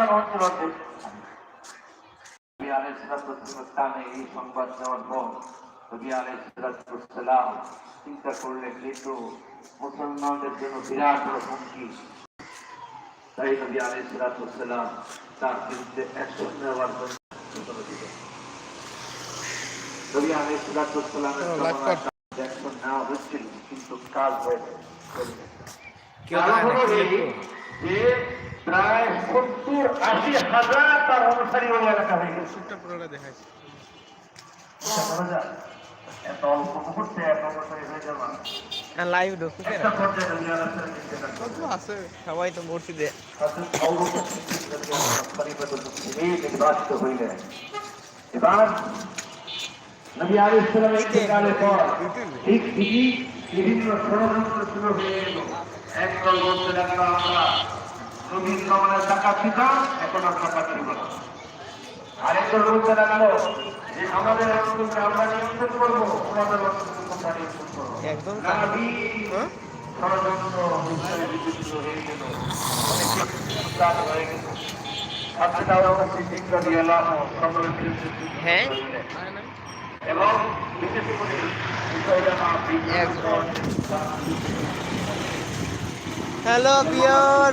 আপনার অঞ্চল নবী আলাইহিসসালামের কানে এই সংবাদ দেওয়ার পর নবী আলাইহিসসালাম চিন্তা করলেন কিন্তু মুসলমানদের জন্য বিরাট বড় হুমকি তাই নবী আলাইহিসসালাম তার বিরুদ্ধে অ্যাকশন নেওয়ার জন্য ঘোষণা দিলেন নবী আলাইহিসসালামের অ্যাকশন নেওয়া হচ্ছিল কিন্তু কাজ হয়েছে কারণ হলো এই যে প্রায় সত্তর আশি হাজার তার অনুসারী ওই এলাকা হয়ে গেছে। এত অল্প মুহূর্তে এত অনুসারী হয়ে যাওয়া লাইভ ঢুকছে। কত আছে? সবাই তো। এবার নবী পর ঠিক ঠিকই বিভিন্ন ষড়যন্ত্র শুরু হয়ে গেল। একদল বলতে লাগল আমরা টাকা দিতাম এখন আর টাকা দিব না। বলতে লাগল যে আমাদের অঞ্চলকে আমরা নিয়ন্ত্রণ করব তোমরা নিয়ন্ত্রণ করব। একদম। হ্যাঁ? হয়ে? এবং বিশেষ করে বিষয়টা হ্যালো বিয়র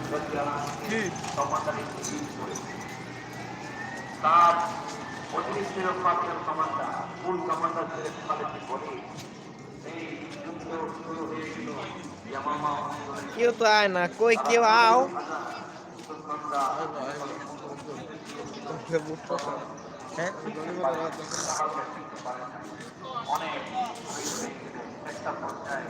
নাই কি? কমান্ডারের স্থিতি তার অতিরিক্ত প্রাপ্তের কমান্ডার মূল কমান্ডার ছিলেন খালেদ এই যুদ্ধ শুরু হয়ে গেল কেউ তো আয় না কই কেউ আও? অনেক একটা পর্যায়ে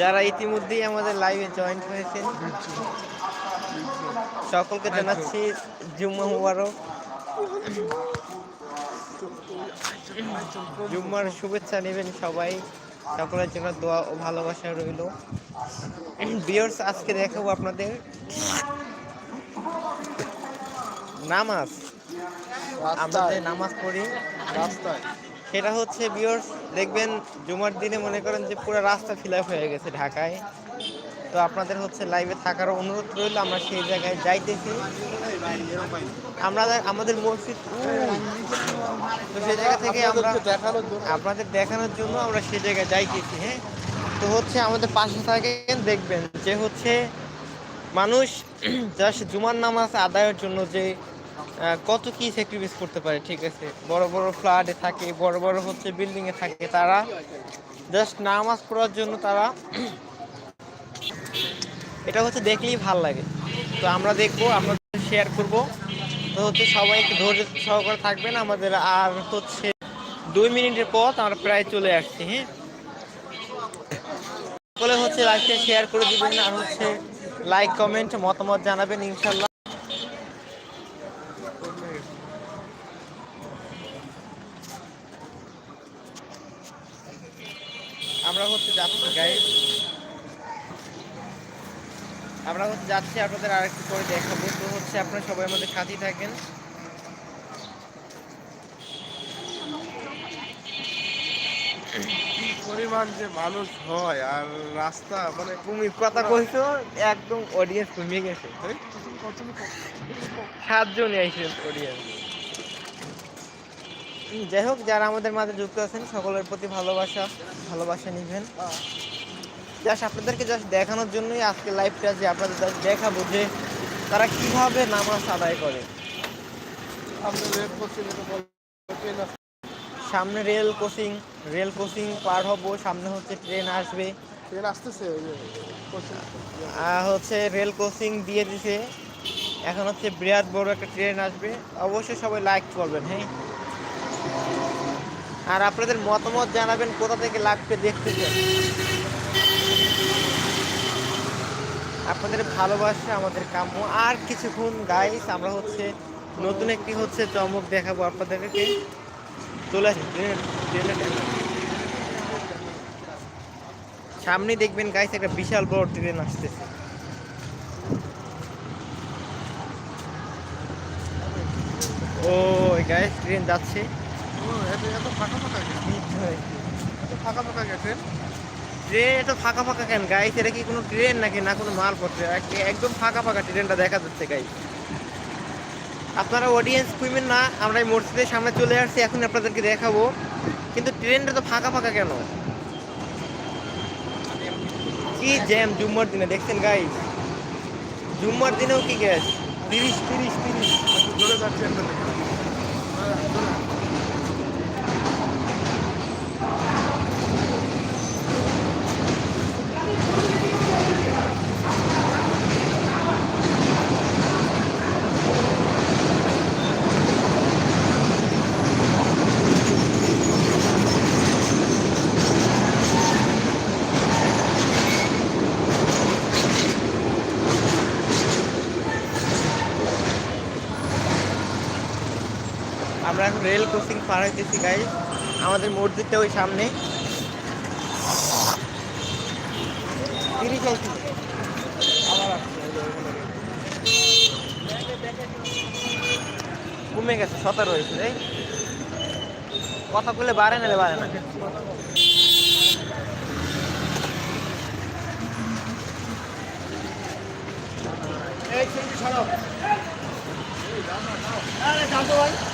যারা ইতিমধ্যেই আমাদের লাইভে জয়েন হয়েছেন, সকলকে জানাচ্ছি জুম্মা মুবারক। জুম্মার শুভেচ্ছা নেবেন সবাই। সকলের জন্য দোয়া ও ভালোবাসা রইল। বিয়ার্স আজকে দেখাবো আপনাদের নামাজ। আমরা নামাজ পড়ি, রাস্তায়। সেটা হচ্ছে বিয়ার্স দেখবেন জুমার দিনে মনে করেন যে পুরো রাস্তা ফিল হয়ে গেছে ঢাকায়। তো আপনাদের হচ্ছে লাইভে থাকার অনুরোধ রইল আমরা সেই জায়গায় যাইতেছি। আমরা আমাদের মসজিদ। তো সেই জায়গা থেকে আমরা দেখানোর জন্য। আপনাদের দেখানোর জন্য আমরা সেই জায়গায় যাইতেছি হ্যাঁ? তো হচ্ছে আমাদের পাশে থাকেন দেখবেন যে হচ্ছে মানুষ জাস্ট জুমার নামাজ আদায়ের জন্য যে কত কি স্যাক্রিফাইস করতে পারে, ঠিক আছে? বড় বড় ফ্ল্যাটে থাকে, বড় বড় হচ্ছে বিল্ডিংয়ে থাকে তারা। জাস্ট নামাজ পড়ার জন্য তারা এটা হচ্ছে দেখলেই ভালো লাগে। তো আমরা দেখব, আমরা শেয়ার করব। তো হচ্ছে সবাই একটু ধৈর্য সহকারে থাকবেন। আমাদের আর হচ্ছে দুই মিনিটের পথ আমরা প্রায় চলে আসছি হ্যাঁ? সকলে হচ্ছে লাইভটা শেয়ার করে দিবেন আর হচ্ছে লাইক কমেন্ট মতামত জানাবেন, ইনশাল্লাহ আমরা হচ্ছে যাচ্ছি গাইড যাচ্ছি আপনাদের আরেকটু পরে দেখাবো। তো হচ্ছে আপনারা সবাই আমাদের সাথেই থাকেন। কি পরিমাণ যে মানুষ হয় আর রাস্তা মানে তুমি কথা কইছো একদম অডিয়েন্স কমে গেছে। সাতজন আইসেন অডিয়েন্স যাই হোক যারা আমাদের মাঝে যুক্ত আছেন সকলের প্রতি ভালোবাসা ভালোবাসা নিবেন। জাস্ট আপনাদেরকে জাস্ট দেখানোর জন্যই আজকে লাইভটা যে আপনাদের just দেখাবো যে তারা কীভাবে নামাজ আদায় করে। সামনে রেল কোচিং রেল কোচিং পার হব সামনে হচ্ছে ট্রেন আসবে। ট্রেন আসতেছে হচ্ছে রেল কোচিং দিয়ে দিছে। এখন হচ্ছে বিরাট বড় একটা ট্রেন আসবে। অবশ্যই সবাই লাইক করবেন হ্যাঁ? আর আপনাদের মতামত জানাবেন কোথা থেকে লাগবে দেখতেছেন আপনাদের ভালোবাসা আমাদের কাম্য। আর কিছুক্ষণ গাইস আমরা হচ্ছে নতুন একটি হচ্ছে চমক দেখাবো আপনাদেরকে। চলে আসি সামনে দেখবেন গাইস একটা বিশাল বড় ট্রেন আসতেছে। ও গাইস ট্রেন যাচ্ছে। ও এত এত ফাঁকা ফাঁকা ফাঁকা ফাঁকা ট্রেন? ট্রেন এত ফাঁকা ফাঁকা কেন গাইস এটা কি কোনো ট্রেন নাকি, না কোনো মালপত্র? এক- একদম ফাঁকা ফাঁকা ট্রেনটা দেখা যাচ্ছে গাইস আপনারা অডিয়েন্স খুঁজবেন না, আমরা এই মসজিদের সামনে চলে আসছি, এখন আপনাদেরকে দেখাবো। কিন্তু ট্রেনটা তো ফাঁকা ফাঁকা কেন? কি জ্যাম জুম্মার দিনে, দেখছেন গাইস জুম্মার দিনেও কি গ্যাস তিরিশ তিরিশ তিরিশ। জোরে যাচ্ছে আমরা এখন রেল ক্রসিং পার হইতেছি গাই আমাদের মসজিদটা ওই সামনে। কমে গেছে, সতেরো হয়েছে তাই কথা বলে বাড়ে নালে বাড়ে না। লাগালো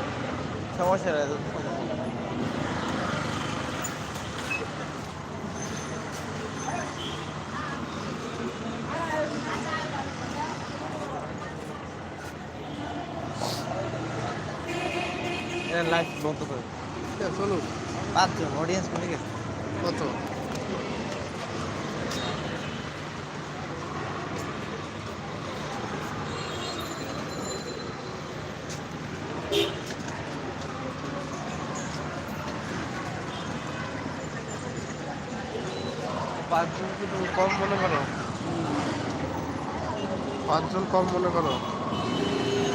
সমস্যা নেই লাইফ বন্ধ করে। চলুন। পাঁচজন অডিয়েন্স গেছে। কত? পাঁচজন কম মনে করো? পাঁচজন কম মনে করো?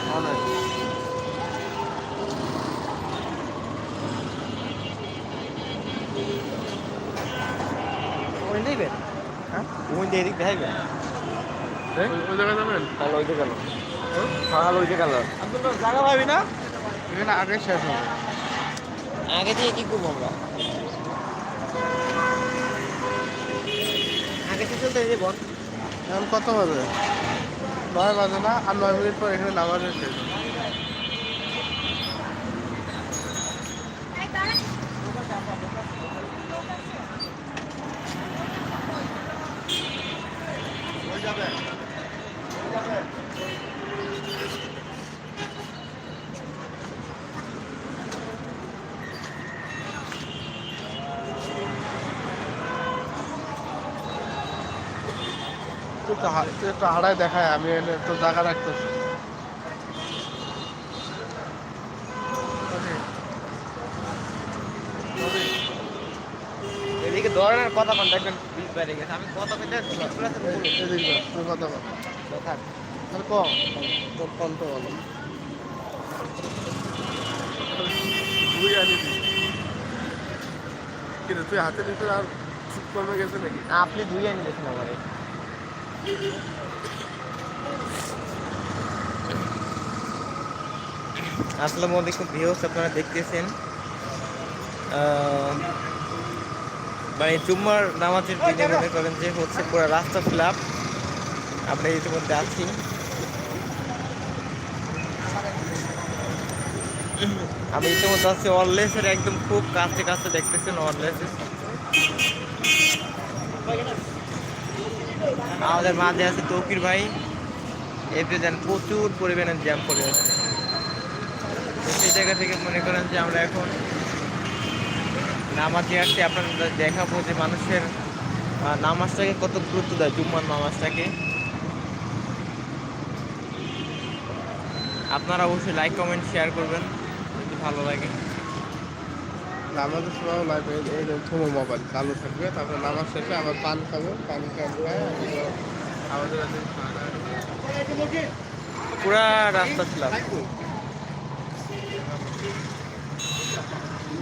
অনেক। ওই নেবেন হ্যাঁ? ওই দিয়ে এদিক দেখাইবেন ওই ওই জায়গায় যাবেন তাহলে ওইতে গেল তাহলে ওইতে গেল জায়গা পাবি না? এখানে আগে শেষ হবে। আগে থেকে কি করব আমরা? এখন কত বাজে? নয় বাজে না আর নয় মিনিট পর এখানে নামাজের শেষ তুই একটু হাড়ায় দেখায় আমি এনে তো জায়গা রাখতেছি। এদিকে ধরনের কথা কোন দেখবেন বিষ বাইরে গেছে। আমি কথা কইতে এদিক বল কথা আর কম তোর কম তো বলো। তুই আনি কিন্তু তুই হাতে নিতে আর কমে গেছে নাকি? আপনি দুই আনি দেখুন আমারে। আসসালামু আলাইকুম ভিউস আপনারা দেখতেছেন মানে জুম্মার নামাজের দিনে মনে করেন যে হচ্ছে পুরো রাস্তা ফ্লাপ আমরা ইতিমধ্যে আছি। আমি ইতিমধ্যে আছি অরলেসের একদম খুব কাছে কাছে দেখতেছেন অরলেসের আমাদের মাঝে আছে তৌকির ভাই। এতে যেন প্রচুর পরিমাণে জ্যাম পড়ে আছে। সেই জায়গা থেকে মনে করেন যে আমরা এখন নামাজে আসছি। আপনাদের দেখাবো যে মানুষের নামাজটাকে কত গুরুত্ব দেয়, জুম্মার নামাজটাকে। আপনারা অবশ্যই লাইক কমেন্ট শেয়ার করবেন। যদি ভালো লাগে। নামাজের সময় লাগবে এই থমো মোবাইল চালু থাকবে তারপরে নামাজ শেষে আবার পান খাব পান খাওয়া আমাদের পুরা রাস্তা ছিলাম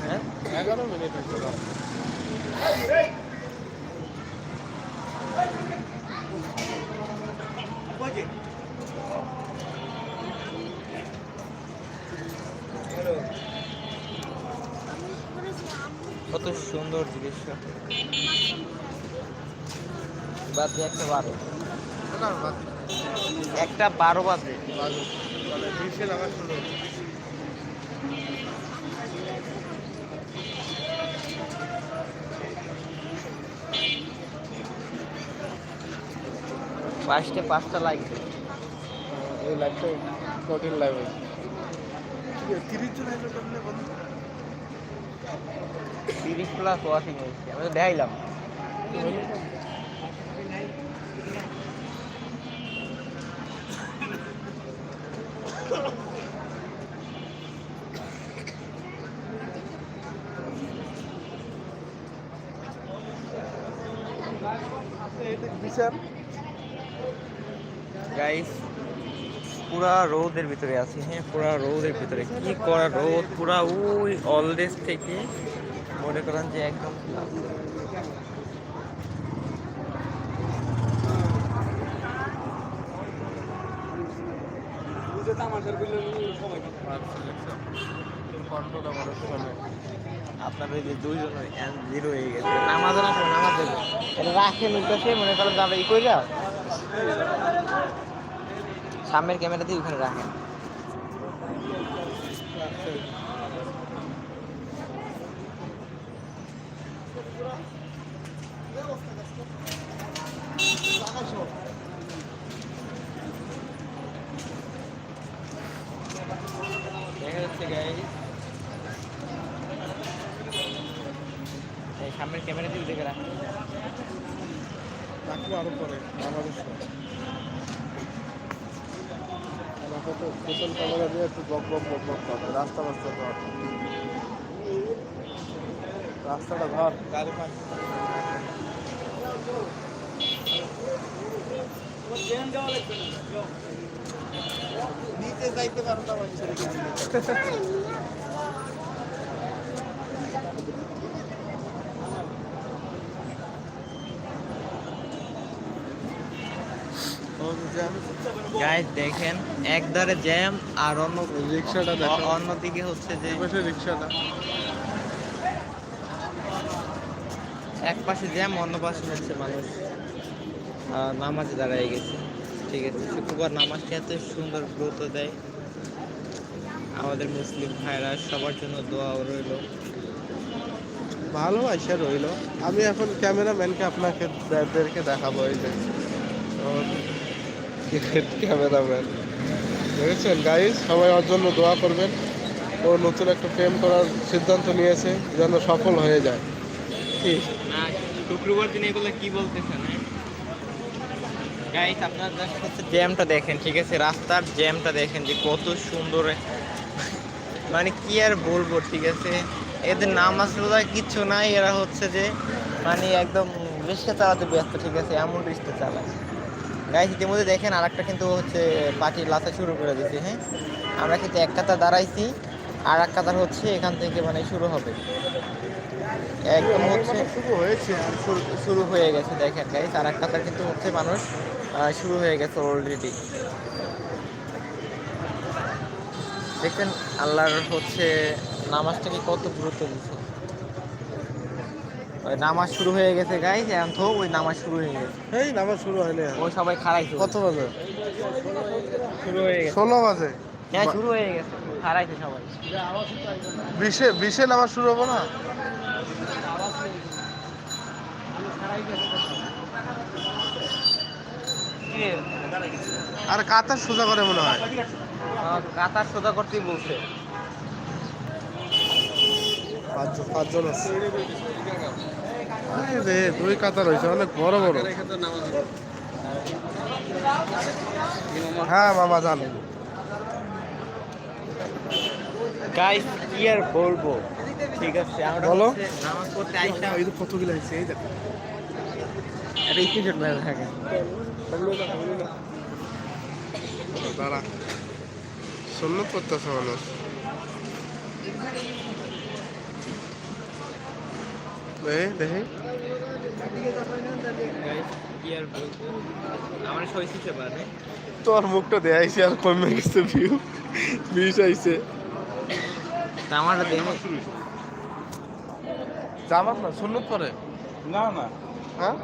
হ্যাঁ? এগারো মিনিট হচ্ছে রাত। কত একটা বারো বাদ দিন। একটা বারো বাজে বাজে। মানে বিশের আবার পাঁচটা পাঁচটা লাগবে এই লাইফটা কঠিন লাইফ তিরিশ জন তিরিশ প্লাস ওয়াশিং হয়েছে আমি তো দেখাইলাম বিচার গাইস পুরা রোদের ভিতরে আছি হ্যাঁ পুরা রোদের ভিতরে। কি করা রোদ? পুরা ওই অলডেজ থেকে মনে করেন যে একদম আপনার ওই যে দুইজন জিরো হয়ে গেছে। নামাজ না নামাজ দেবে এটা রাখে মনে করেন আমরা ই করি সামনের ক্যামেরা দিয়ে ওখানে রাখেন দেখা যাচ্ছে গাইস এই সামনের ক্যামেরা দিয়ে দেখে রাখেন রাখব আরও পরে আমাদের সময় আমাকে তো পেছন ক্যামেরা দিয়ে একটু বক বক বক বক করবে রাস্তা রাস্তা ধর রাস্তাটা পান নিচে যাইতে পারো গাইস দেখেন একধারে জ্যাম আর অন্য রিক্সাটা অন্যদিকে হচ্ছে যে রিক্সাটা। এক পাশে জ্যাম অন্য পাশে হচ্ছে মানুষ নামাজে দাঁড়ায় গেছে। ঠিক আছে শুক্রবার নামাজটা এত সুন্দর গুরুত্ব দেয়। আমাদের মুসলিম ভাইরা সবার জন্য দোয়া রইল। ভালোবাসা রইল। আমি এখন ক্যামেরাম্যানকে আপনাকে দেখাবো এই যে। ক্যামেরাম্যান দেখেছেন গাইস সবাই ওর জন্য দোয়া করবেন। ও নতুন একটা প্রেম করার সিদ্ধান্ত নিয়েছে যেন সফল হয়ে যায়। কি? শুক্রবার দিন এগুলো কি বলতেছেন গাইস আপনার just হচ্ছে জ্যামটা দেখেন ঠিক আছে? রাস্তার জ্যামটা দেখেন যে কত সুন্দর মানে কি আর বলব ঠিক আছে? এদের নামাজ রোজা কিচ্ছু নাই এরা হচ্ছে যে মানে একদম রিক্সা চালাতে ব্যস্ত ঠিক আছে? এমন রিক্সা চালায়। গাইস ইতিমধ্যে দেখেন আর একটা কিন্তু হচ্ছে পার্টি লাথা শুরু করে দিয়েছে হ্যাঁ? আমরা কিন্তু এক কাতার দাঁড়াইছি আর এক কাতার হচ্ছে এখান থেকে মানে শুরু হবে। একদম হচ্ছে শুরু হয়েছে শুরু হয়ে গেছে দেখেন গাইস আর এক কাতার কিন্তু হচ্ছে মানুষ শুরু হয়ে গেছে অলরেডি দেখেন আল্লাহর হচ্ছে নামাজটাকে কত গুরুত্ব দিচ্ছে ওই নামাজ শুরু হয়ে গেছে গাইজ এখন তো ওই নামাজ শুরু হয়ে গেছে। এই নামাজ শুরু এখন। ওই সবাই খারাইছে কত বাজে? শুরু হয়ে গেছে। ষোলো বাজে। হ্যাঁ শুরু হয়ে গেছে খারাইছে সবাই। বিশে বিশে নামাজ শুরু হব না? আর কাতার সোজা করে মনে হয়। কাতার সোজা করতেই বলছে। পাঁচজন পাঁচজন আছে। রে দুই কাতার হয়েছে অনেক বড় বড়। হ্যাঁ মামা জানেন গাইস কি আর বলব? ঠিক আছে আমরা বলো। নামাজ পড়তে আইসা এই কতগুলো হয়েছে এই দেখো। একটা স্ক্রিনশট মেরে থাকে। দাঁড়া। সুন্নত করতেছে মানুষ। দেখি। তোর মুখটা দেখাইছি আর কমে গেছে ভিউ বিষ আইছে। আমারটা দেখে। জামাত না সুন্নত পরে না না। হ্যাঁ?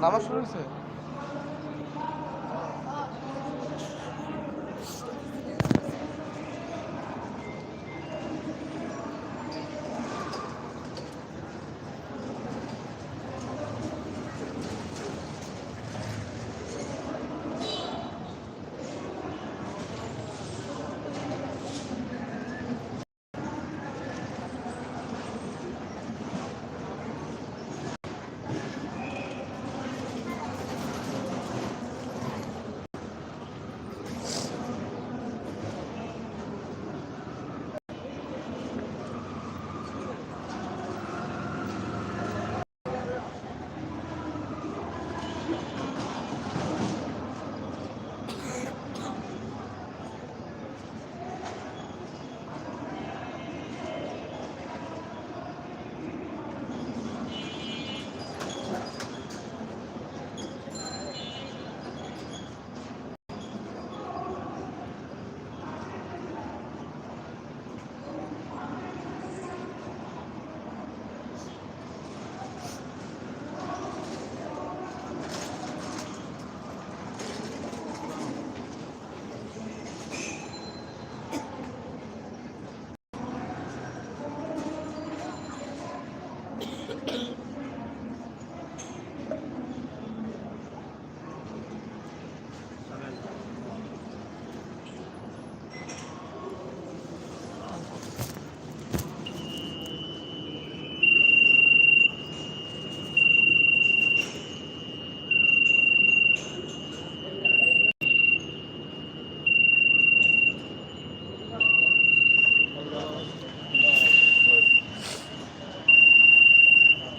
নামাজ শুরু হয়েছে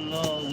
no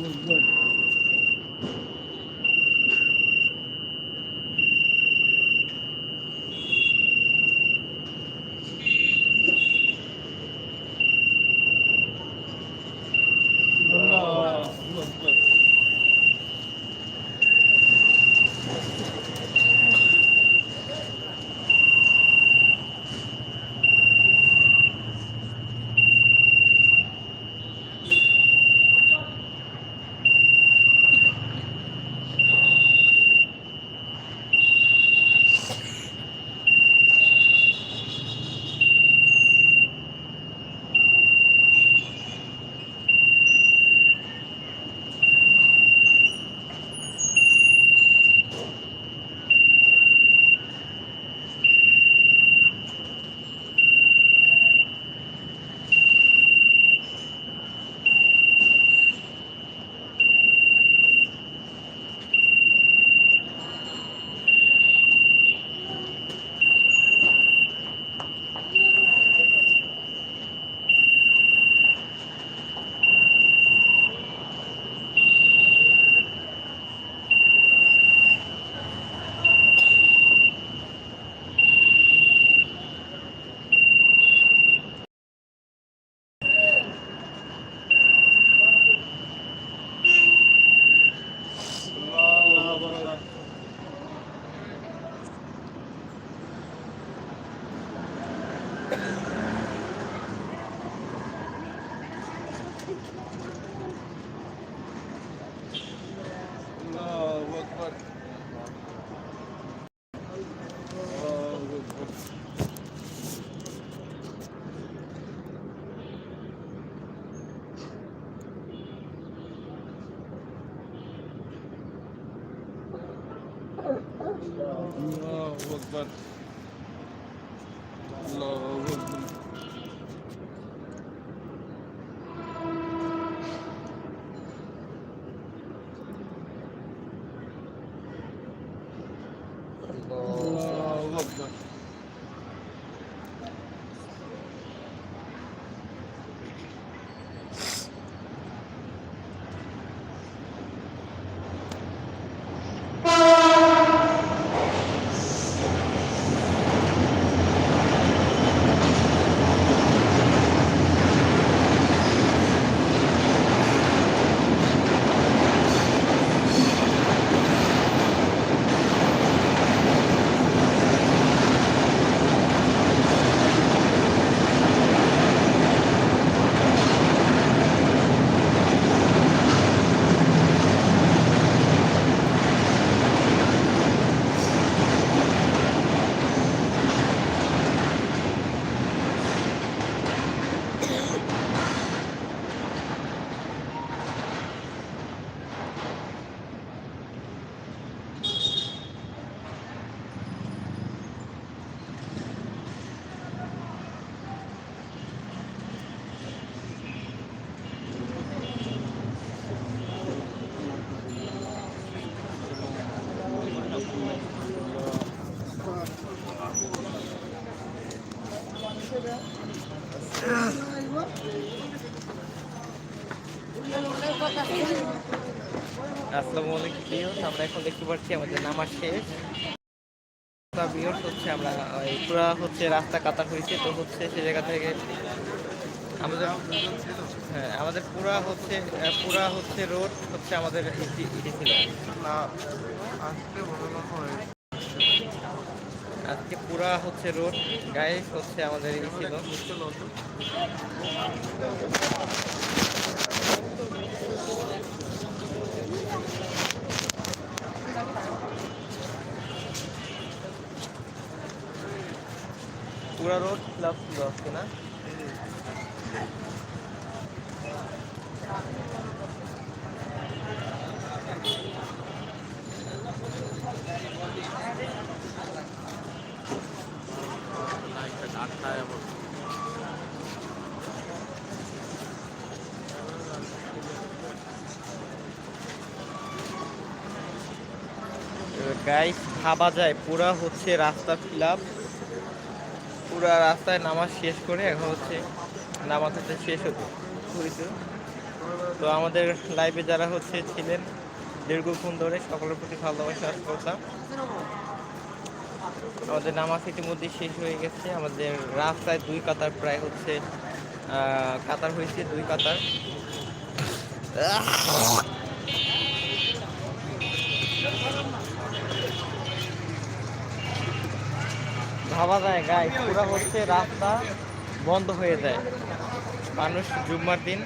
but আসসালামু আলাইকুম ভিউয়ার্স আমরা এখন দেখতে পাচ্ছি আমাদের নামাজ শেষ। ভিউয়ার্স হচ্ছে আমরা পুরা হচ্ছে রাস্তা কাটা হয়েছে তো হচ্ছে সে জায়গা থেকে আমাদের হ্যাঁ আমাদের পুরা হচ্ছে পুরা হচ্ছে রোড হচ্ছে আমাদের ইটি ইটি ছিল। আজকে আজকে পুরা হচ্ছে রোড গায়ে হচ্ছে আমাদের ই ছিল। পুরা রোড ছিল আজকে না? গাইস ভাবা যায় পুরা হচ্ছে রাস্তা ফিল আপ পুরা রাস্তায় নামাজ শেষ করে এখন হচ্ছে নামাজ হচ্ছে শেষ হতো। তো আমাদের লাইভে যারা হচ্ছে ছিলেন, দীর্ঘক্ষণ ধরে সকলের প্রতি ভালোবাসা করতাম আমাদের নামাজ ইতিমধ্যে শেষ হয়ে গেছে। আমাদের রাস্তায় দুই কাতার প্রায় হচ্ছে কাতার হয়েছে, দুই কাতার। ভাবা যায় গাই পুরো হচ্ছে রাস্তা বন্ধ হয়ে যায়। মানুষ জুম্মার দিন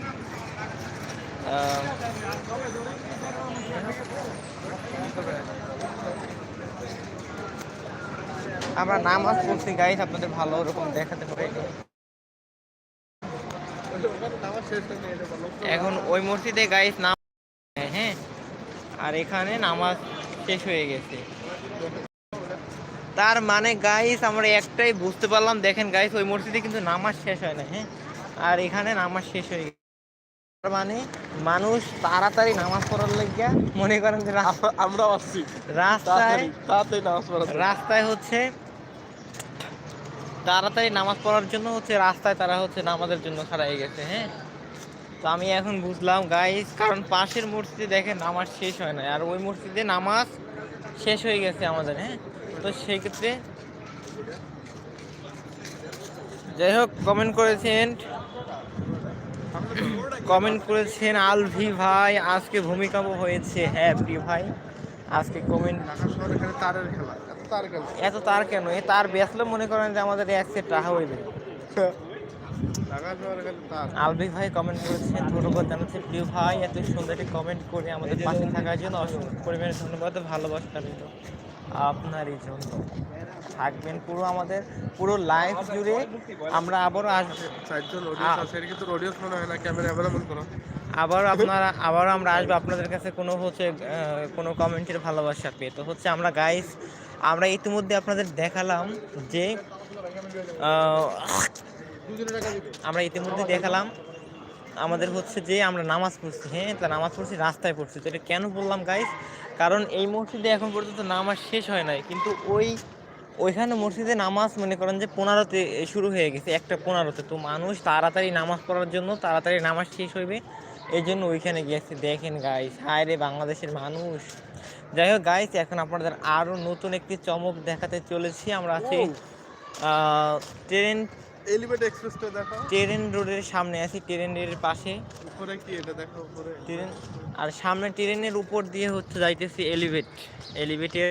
আমরা নামাজ পড়ছি গাইস আপনাদের ভালো ওরকম দেখাতে পারি হয়ে এখন ওই মসজিদে গাইস নাম হ্যাঁ আর এখানে নামাজ শেষ হয়ে গেছে। তার মানে গাইস আমরা একটাই বুঝতে পারলাম। দেখেন গাইস ওই মসজিদে কিন্তু নামাজ শেষ হয় না হ্যাঁ? আর এখানে নামাজ শেষ হয়ে গেছে। তার মানে মানুষ তাড়াতাড়ি নামাজ পড়ার লাগিয়া মনে করেন যে আমরা আসছি। রাস্তায় তাড়াতাড়ি নামাজ পড়া রাস্তায় হচ্ছে তাড়াতাড়ি নামাজ পড়ার জন্য হচ্ছে রাস্তায় তারা হচ্ছে নামাজের জন্য খাড়া হয়ে গেছে হ্যাঁ? তো আমি এখন বুঝলাম গাইস কারণ পাশের মসজিদে দেখেন নামাজ শেষ হয় না আর ওই মসজিদে নামাজ শেষ হয়ে গেছে আমাদের হ্যাঁ? তো সেই ক্ষেত্রে যাই হোক কমেন্ট করেছেন। কমেন্ট করেছেন আলভি ভাই, আজকে ভূমিকম্প হয়েছে। হ্যাঁ প্রিয় ভাই, আজকে কমেন্ট তারের খেলা এত তার কেন? এ তার বেচলে মনে করেন যে আমাদের এক সেট টাকা হইবে। আলবিক ভাই কমেন্ট করেছেন, ধন্যবাদ জানাচ্ছি। প্রিয় ভাই, এত সুন্দর একটি কমেন্ট করে আমাদের পাশে থাকার জন্য অসংখ্য পরিমাণে ধন্যবাদ ভালোবাসা রইল। আপনারই জন্য। থাকবেন পুরো আমাদের পুরো লাইফ জুড়ে আমরা আবারও আসব চারজন অডিয়েন্স আছে এর কিন্তু অডিয়েন্স মনে হয় না ক্যামেরা অ্যাভেলেবল করো আবার আপনারা আবারও আমরা আসব। আপনাদের কাছে কোনো হচ্ছে কোনো কমেন্টের ভালোবাসা পেয়ে। তো হচ্ছে আমরা গাইস আমরা ইতিমধ্যে আপনাদের দেখালাম যে আমরা ইতিমধ্যে দেখালাম আমাদের হচ্ছে যে আমরা নামাজ পড়ছি হ্যাঁ তা নামাজ পড়ছি রাস্তায় পড়ছি। তো এটা কেন বললাম গাইস কারণ এই মসজিদে এখন পর্যন্ত নামাজ শেষ হয় নাই কিন্তু ওই ওইখানে মসজিদে নামাজ মনে করেন যে পনেরোতে শুরু হয়ে গেছে একটা পনেরোতে। তো মানুষ তাড়াতাড়ি নামাজ পড়ার জন্য তাড়াতাড়ি নামাজ শেষ হইবে এই জন্য ওইখানে গিয়েছে দেখেন গাইস হায় রে বাংলাদেশের মানুষ। যাই হোক গাইস এখন আপনাদের আরও নতুন একটি চমক দেখাতে চলেছি। আমরা আছি ট্রেন এলিভেট এক্সপ্রেসটা দেখো ট্রেন রোডের সামনে আছি ট্রেন রোডের পাশে। উপরে কি এটা দেখো উপরে? ট্রেন আর সামনে ট্রেনের উপর দিয়ে হচ্ছে যাইতেছি elevate এলিভেটের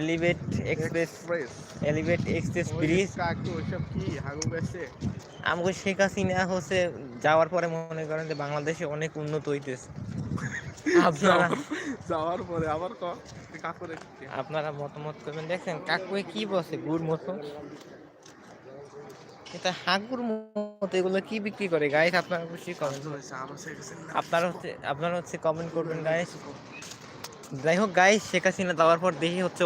elevate express elevate express bridge কাকু কি? হাগু গেছে? আমাকে শেখ হাসিনা হচ্ছে যাওয়ার পরে মনে করেন যে বাংলাদেশে অনেক উন্নত হইতেছে। আপনারা যাওয়ার পরে আবার কাকুরে আপনারা মতামত করবেন। দেখছেন কাকুয়ে কি বসে গুড় মতো। এটা হাঁকুর মতো এগুলো কি বিক্রি করে গাইস আপনারা অবশ্যই কমেন্ট আপনারা হচ্ছে আপনারা হচ্ছে কমেন্ট করবেন গাইস যাই হোক গাইস শেখ হাসিনা দেওয়ার পর দেখি হচ্ছে